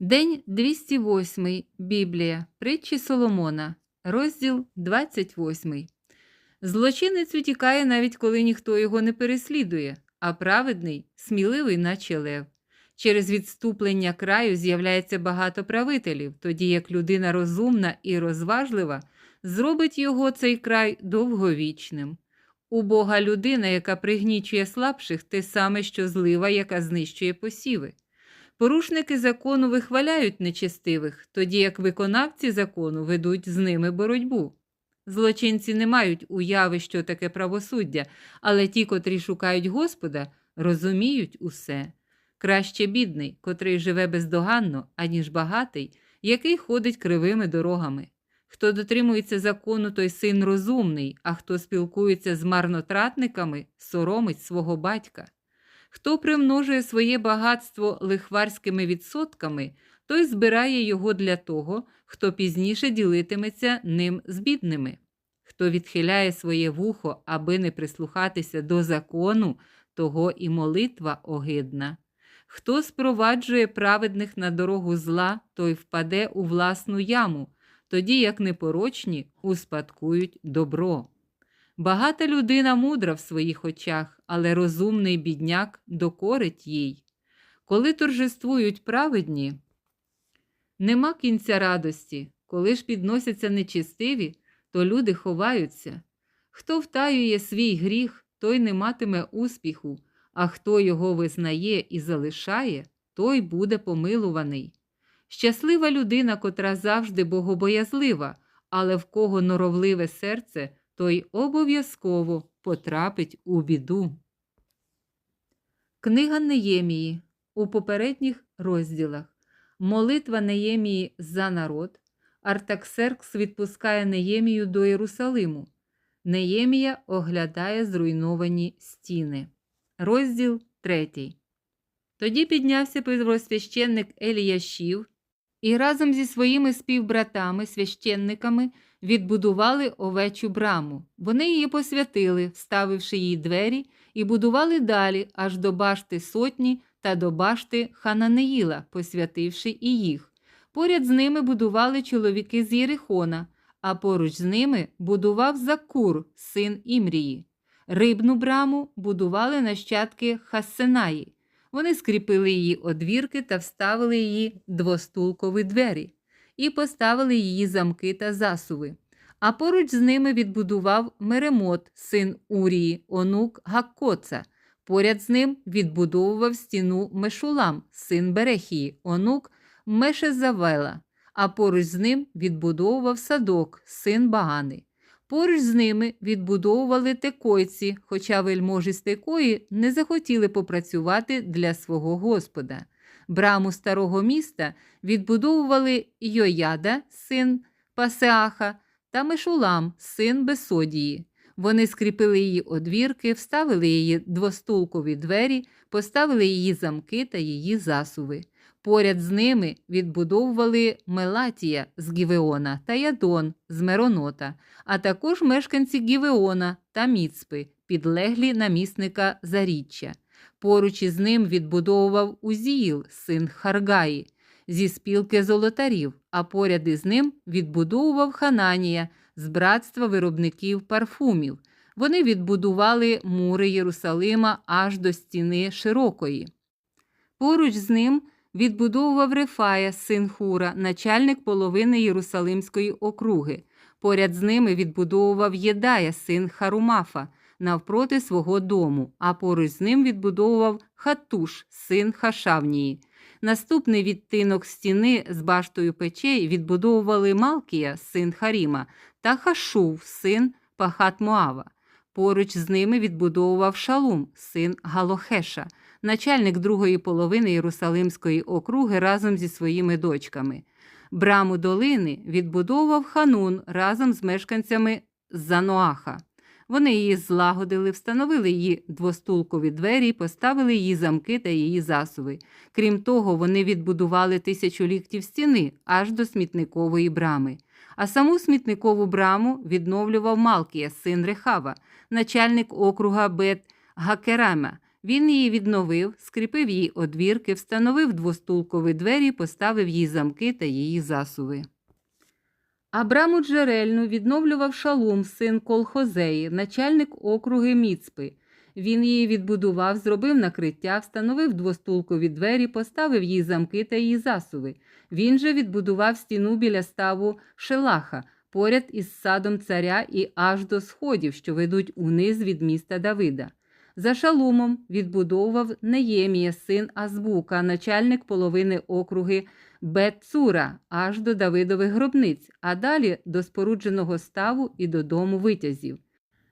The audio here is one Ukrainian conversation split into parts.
День 208. Біблія. Притчі Соломона. Розділ 28. Злочинець утікає навіть коли ніхто його не переслідує, а праведний сміливий, наче лев. Через відступлення краю з'являється багато правителів, тоді як людина розумна і розважлива зробить його цей край довговічним. Убога людина, яка пригнічує слабших, те саме, що злива, яка знищує посіви. Порушники закону вихваляють нечестивих, тоді як виконавці закону ведуть з ними боротьбу. Злочинці не мають уяви, що таке правосуддя, але ті, котрі шукають Господа, розуміють усе. Краще бідний, котрий живе бездоганно, аніж багатий, який ходить кривими дорогами. Хто дотримується закону, той син розумний, а хто спілкується з марнотратниками, соромить свого батька. Хто примножує своє багатство лихварськими відсотками, той збирає його для того, хто пізніше ділитиметься ним з бідними. Хто відхиляє своє вухо, аби не прислухатися до закону, того і молитва огидна. Хто спроваджує праведних на дорогу зла, той впаде у власну яму, тоді як непорочні успадкують добро. Багата людина мудра в своїх очах, але розумний бідняк докорить їй. Коли торжествують праведні, нема кінця радості, коли ж підносяться нечистиві, то люди ховаються. Хто втаює свій гріх, той не матиме успіху, а хто його визнає і залишає, той буде помилуваний. Щаслива людина, котра завжди богобоязлива, але в кого норовливе серце, той обов'язково потрапить у біду. Книга Неємії у попередніх розділах. Молитва Неємії за народ. Артаксеркс відпускає Неємію до Єрусалиму. Неємія оглядає зруйновані стіни. Розділ 3. Тоді піднявся первосвященник Еліяшів і разом зі своїми співбратами, священниками, відбудували овечу браму. Вони її посвятили, вставивши їй двері, і будували далі, аж до башти сотні та до башти Хананеїла, посвятивши і їх. Поряд з ними будували чоловіки з Єрихона, а поруч з ними будував Закур, син Імрії. Рибну браму будували нащадки Хассенаї. Вони скріпили її одвірки та вставили її двостулкові двері і поставили її замки та засуви. А поруч з ними відбудував Меремот, син Урії, онук Гаккоца. Поряд з ним відбудовував стіну Мешулам, син Берехії, онук Мешезавела, а поруч з ним відбудовував садок, син Багани. Поруч з ними відбудовували текойці, хоча вельможі з текої не захотіли попрацювати для свого господа. Браму старого міста відбудовували Йояда, син Пасеаха, та Мешулам, син Бесодії. Вони скріпили її одвірки, вставили її двостулкові двері, поставили її замки та її засуви. Поряд з ними відбудовували Мелатія з Гівеона та Ядон з Меронота, а також мешканці Гівеона та Міцпи, підлеглі намісника Заріччя. Поруч із ним відбудовував Узіїл, син Харгаї, зі спілки золотарів, а поряд із ним відбудовував Хананія з братства виробників парфумів. Вони відбудували мури Єрусалима аж до стіни широкої. Поруч з ним відбудовував Рефая, син Хура, начальник половини Єрусалимської округи. Поряд з ними відбудовував Єдая, син Харумафа, навпроти свого дому, а поруч з ним відбудовував Хатуш, син Хашавнії. Наступний відтинок стіни з баштою печей відбудовували Малкія, син Харіма, та Хашув, син Пахат Моава. Поруч з ними відбудовував Шалум, син Галохеша, начальник другої половини Єрусалимської округи разом зі своїми дочками. Браму долини відбудовував Ханун разом з мешканцями Заноаха. Вони її злагодили, встановили її двостулкові двері, поставили її замки та її засуви. Крім того, вони відбудували тисячу ліктів стіни аж до смітникової брами. А саму смітникову браму відновлював Малкія, син Рехава, начальник округа Бет Гакерама. Він її відновив, скріпив її одвірки, встановив двостулкові двері, поставив їй замки та її засуви. Абраму Джерельну відновлював Шалум, син Колхозеї, начальник округи Міцпи. Він її відбудував, зробив накриття, встановив двостулкові двері, поставив їй замки та її засуви. Він же відбудував стіну біля ставу Шелаха, поряд із садом царя і аж до сходів, що ведуть униз від міста Давида. За шалумом відбудовував Неємія, син Азбука, начальник половини округи Бетцура, аж до Давидових гробниць, а далі до спорудженого ставу і до дому витязів.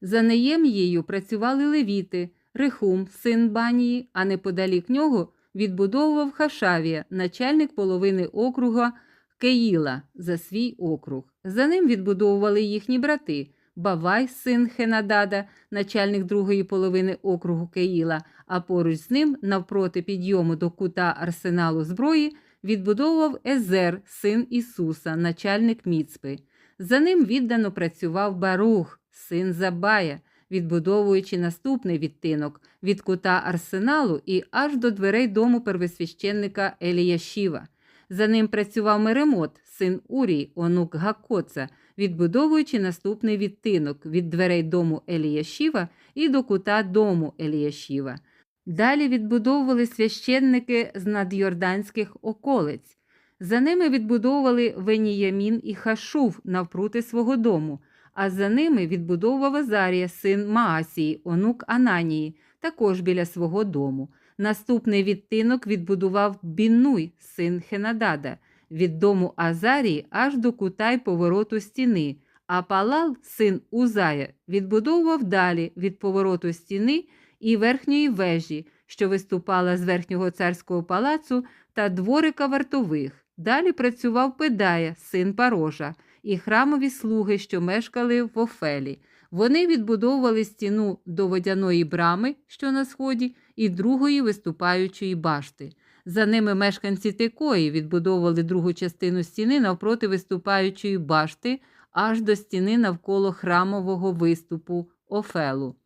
За Неємією працювали левіти, Рехум, син Банії, а неподалік нього відбудовував Хашавія, начальник половини округа Кеїла за свій округ. За ним відбудовували їхні брати Бавай, син Хенадада, начальник другої половини округу Кеїла, а поруч з ним, навпроти підйому до кута арсеналу зброї, відбудовував Езер, син Ісуса, начальник Міцпи. За ним віддано працював Барух, син Забая, відбудовуючи наступний відтинок від кута арсеналу і аж до дверей дому первосвященника Еліяшіва. За ним працював Меремот, син Урій, онук Гакоца, відбудовуючи наступний відтинок від дверей дому Еліяшіва і до кута дому Еліяшіва. Далі відбудовували священники з надйорданських околиць. За ними відбудовували Веніямін і Хашув навпроти свого дому, а за ними відбудовував Азарія, син Маасії, онук Ананії, також біля свого дому. Наступний відтинок відбудував Біннуй, син Хенадада, від дому Азарії аж до кута й повороту стіни, а Палал, син Узая, відбудовував далі від повороту стіни і верхньої вежі, що виступала з верхнього царського палацу та дворика вартових. Далі працював Педая, син Парожа, і храмові слуги, що мешкали в Офелі. Вони відбудовували стіну до водяної брами, що на сході, і другої виступаючої башти. За ними мешканці Текої відбудовували другу частину стіни навпроти виступаючої башти аж до стіни навколо храмового виступу Офелу.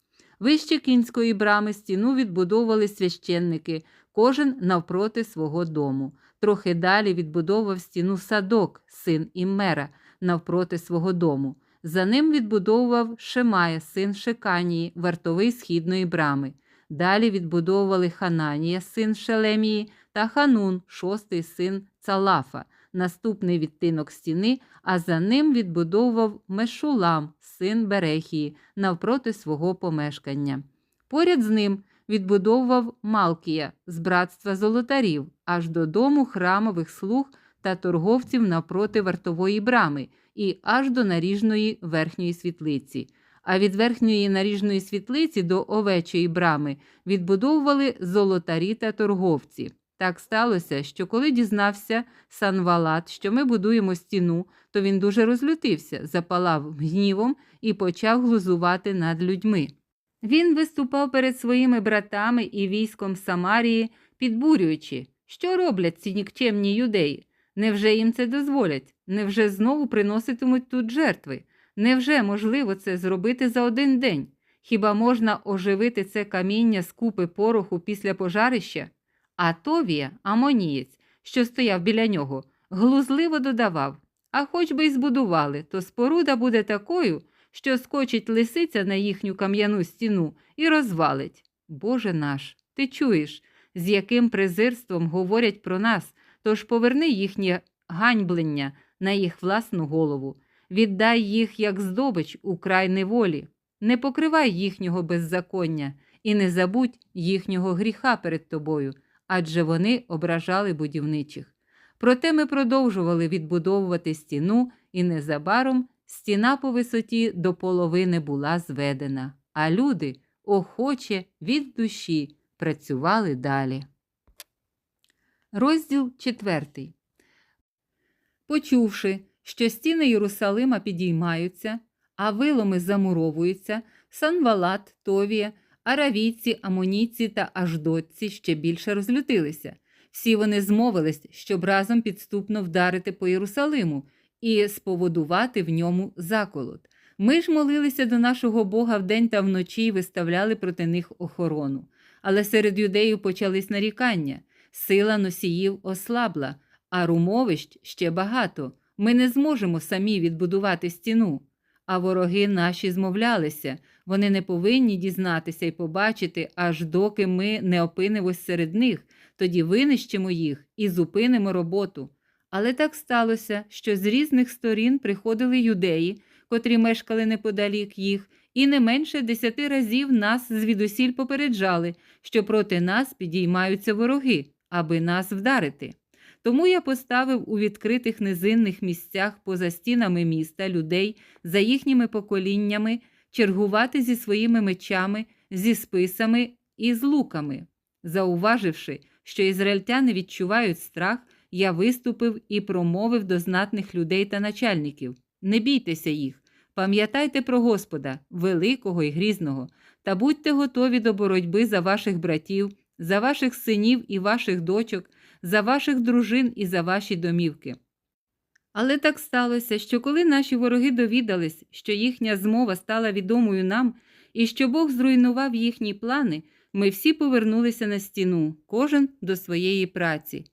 Вище кінської брами стіну відбудовували священники, кожен навпроти свого дому. Трохи далі відбудовував стіну садок, син Іммера, навпроти свого дому. За ним відбудовував Шемая, син Шеканії, вартовий східної брами. Далі відбудовували Хананія, син Шелемії, та Ханун, шостий син Цалафа, наступний відтинок стіни, а за ним відбудовував Мешулам, син Берехії, навпроти свого помешкання. Поряд з ним відбудовував Малкія з братства золотарів, аж додому храмових слуг та торговців навпроти вартової брами і аж до наріжної верхньої світлиці. А від верхньої наріжної світлиці до овечої брами відбудовували золотарі та торговці. Так сталося, що коли дізнався Санвалат, що ми будуємо стіну, то він дуже розлютився, запалав гнівом і почав глузувати над людьми. Він виступав перед своїми братами і військом Самарії, підбурюючи, що роблять ці нікчемні юдеї. Невже їм це дозволять? Невже знову приноситимуть тут жертви? Невже можливо це зробити за один день? Хіба можна оживити це каміння з купи пороху після пожарища? А Товія, амонієць, що стояв біля нього, глузливо додавав а хоч би й збудували, то споруда буде такою, що скочить лисиця на їхню кам'яну стіну і розвалить. Боже наш, ти чуєш, з яким презирством говорять про нас, тож поверни їхнє ганьблення на їх власну голову, віддай їх як здобич у край неволі, не покривай їхнього беззаконня і не забудь їхнього гріха перед тобою, адже вони ображали будівничих. Проте ми продовжували відбудовувати стіну, і незабаром стіна по висоті до половини була зведена, а люди охоче від душі працювали далі. Розділ 4. Почувши, що стіни Єрусалима підіймаються, а виломи замуровуються, Санвалат, Товія, аравійці, амонійці та аждотці ще більше розлютилися. Всі вони змовились, щоб разом підступно вдарити по Єрусалиму і споводувати в ньому заколот. Ми ж молилися до нашого Бога вдень та вночі і виставляли проти них охорону. Але серед юдеїв почались нарікання, сила носіїв ослабла, а румовищ ще багато. Ми не зможемо самі відбудувати стіну. А вороги наші змовлялися, вони не повинні дізнатися і побачити, аж доки ми не опинимось серед них, тоді винищимо їх і зупинимо роботу. Але так сталося, що з різних сторін приходили юдеї, котрі мешкали неподалік їх, і не менше десяти разів нас звідусіль попереджали, що проти нас підіймаються вороги, аби нас вдарити. Тому я поставив у відкритих низинних місцях поза стінами міста людей за їхніми поколіннями чергувати зі своїми мечами, зі списами і з луками. Зауваживши, що ізраїльтяни відчувають страх, я виступив і промовив до знатних людей та начальників: Не бійтеся їх, пам'ятайте про Господа, великого і грізного, та будьте готові до боротьби за ваших братів, за ваших синів і ваших дочок, за ваших дружин і за ваші домівки. Але так сталося, що коли наші вороги довідались, що їхня змова стала відомою нам і що Бог зруйнував їхні плани, ми всі повернулися на стіну, кожен до своєї праці.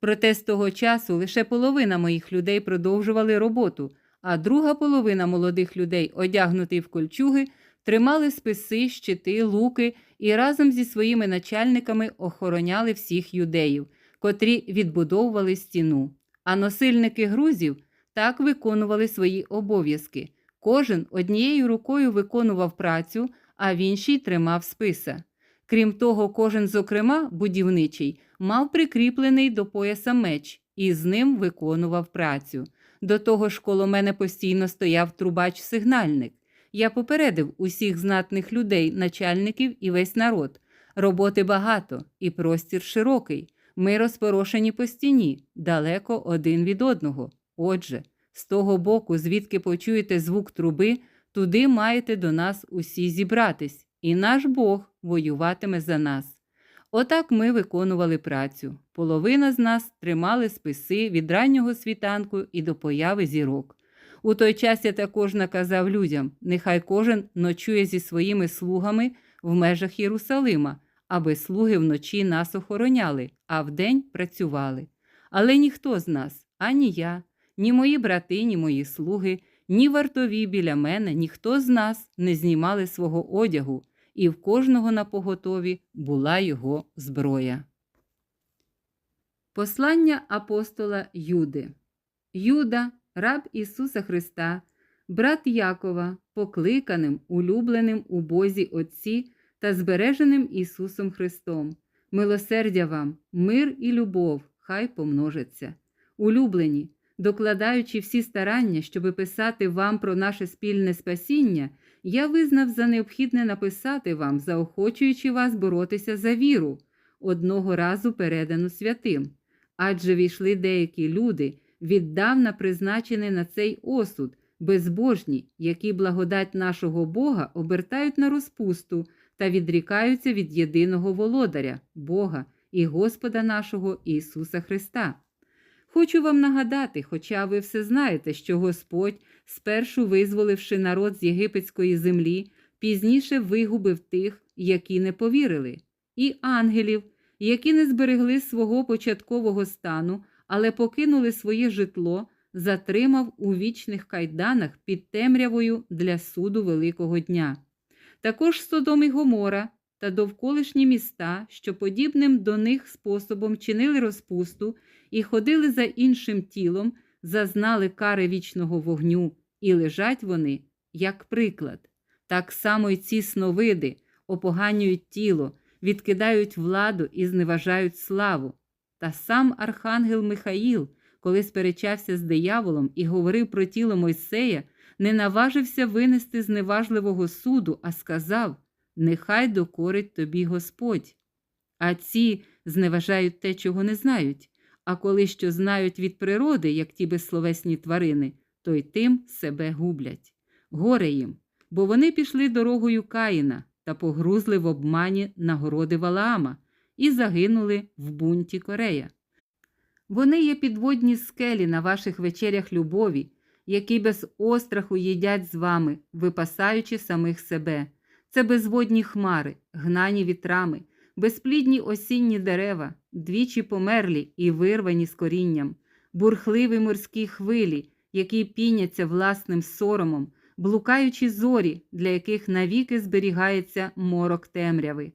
Проте з того часу лише половина моїх людей продовжували роботу, а друга половина молодих людей, одягнутих в кольчуги, тримали списи, щити, луки і разом зі своїми начальниками охороняли всіх юдеїв, котрі відбудовували стіну. А носильники грузів так виконували свої обов'язки. Кожен однією рукою виконував працю, а в іншій тримав списа. Крім того, кожен, зокрема, будівничий, мав прикріплений до пояса меч і з ним виконував працю. До того ж, коло мене постійно стояв трубач-сигнальник. Я попередив усіх знатних людей, начальників і весь народ. Роботи багато, і простір широкий. Ми розпорошені по стіні, далеко один від одного. Отже, з того боку, звідки почуєте звук труби, туди маєте до нас усі зібратись, і наш Бог воюватиме за нас. Отак ми виконували працю. Половина з нас тримали списи від раннього світанку і до появи зірок. У той час я також наказав людям, нехай кожен ночує зі своїми слугами в межах Єрусалима, аби слуги вночі нас охороняли, а вдень працювали. Але ніхто з нас, ані я, ні мої брати, ні мої слуги, ні вартові біля мене, ніхто з нас не знімали свого одягу, і в кожного на поготові була його зброя. Послання апостола Юди Юда, раб Ісуса Христа, брат Якова, покликаним, улюбленим у Бозі Отці та збереженим Ісусом Христом. Милосердя вам, мир і любов, хай помножаться. Улюблені, докладаючи всі старання, щоби писати вам про наше спільне спасіння, я визнав за необхідне написати вам, заохочуючи вас боротися за віру, одного разу передану святим. Адже війшли деякі люди, віддавна призначені на цей осуд, безбожні, які благодать нашого Бога обертають на розпусту та відрікаються від єдиного володаря, Бога і Господа нашого Ісуса Христа. Хочу вам нагадати, хоча ви все знаєте, що Господь, спершу визволивши народ з єгипетської землі, пізніше вигубив тих, які не повірили, і ангелів, які не зберегли свого початкового стану, але покинули своє житло, затримав у вічних кайданах під темрявою для суду Великого дня. Також Содом і Гомора та довколишні міста, що подібним до них способом чинили розпусту і ходили за іншим тілом, зазнали кари вічного вогню, і лежать вони як приклад. Так само й ці сновиди опоганюють тіло, відкидають владу і зневажають славу. Та сам архангел Михаїл, коли сперечався з дияволом і говорив про тіло Мойсея, не наважився винести зневажливого суду, а сказав Нехай докорить тобі Господь. А ці зневажають те, чого не знають, а коли що знають від природи, як ті безсловесні тварини, то й тим себе гублять. Горе їм, бо вони пішли дорогою Каїна та погрузли в обмані нагороди Валаама і загинули в бунті Корея. Вони є підводні скелі на ваших вечерях любові, які без остраху їдять з вами, випасаючи самих себе. Це безводні хмари, гнані вітрами, безплідні осінні дерева, двічі померлі і вирвані з корінням, бурхливі морські хвилі, які піняться власним соромом, блукаючі зорі, для яких навіки зберігається морок темряви.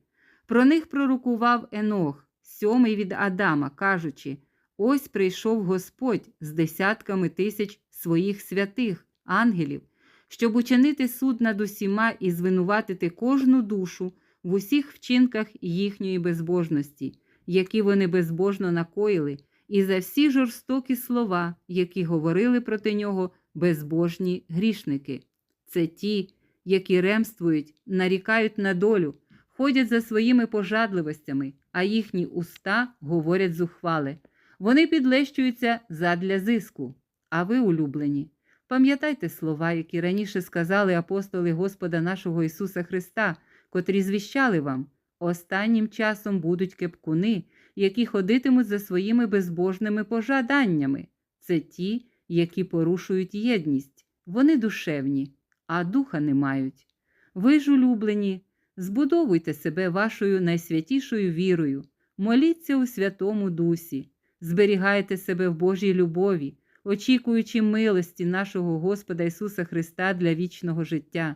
Про них пророкував Енох, сьомий від Адама, кажучи: Ось прийшов Господь з десятками тисяч своїх святих ангелів, щоб учинити суд над усіма і звинуватити кожну душу в усіх вчинках їхньої безбожності, які вони безбожно накоїли, і за всі жорстокі слова, які говорили проти нього безбожні грішники. Це ті, які ремствують, нарікають на долю, ходять за своїми пожадливостями, а їхні уста говорять зухвали. Вони підлещуються задля зиску. А ви, улюблені, пам'ятайте слова, які раніше сказали апостоли Господа нашого Ісуса Христа, котрі звіщали вам, останнім часом будуть кепкуни, які ходитимуть за своїми безбожними пожаданнями. Це ті, які порушують єдність. Вони душевні, а духа не мають. Ви ж, улюблені, збудовуйте себе вашою найсвятішою вірою, моліться у Святому Дусі, зберігайте себе в Божій любові, очікуючи милості нашого Господа Ісуса Христа для вічного життя,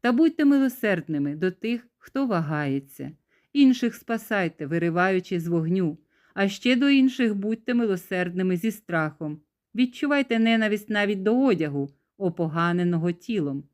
та будьте милосердними до тих, хто вагається, інших спасайте, вириваючи з вогню, а ще до інших будьте милосердними зі страхом. Відчувайте ненависть навіть до одягу, опоганеного тілом.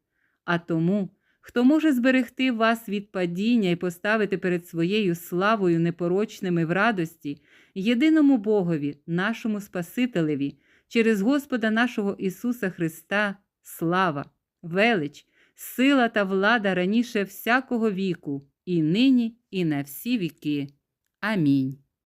А тому, хто може зберегти вас від падіння і поставити перед своєю славою непорочними в радості, єдиному Богові, нашому Спасителеві, через Господа нашого Ісуса Христа, слава, велич, сила та влада раніше всякого віку, і нині, і на всі віки. Амінь.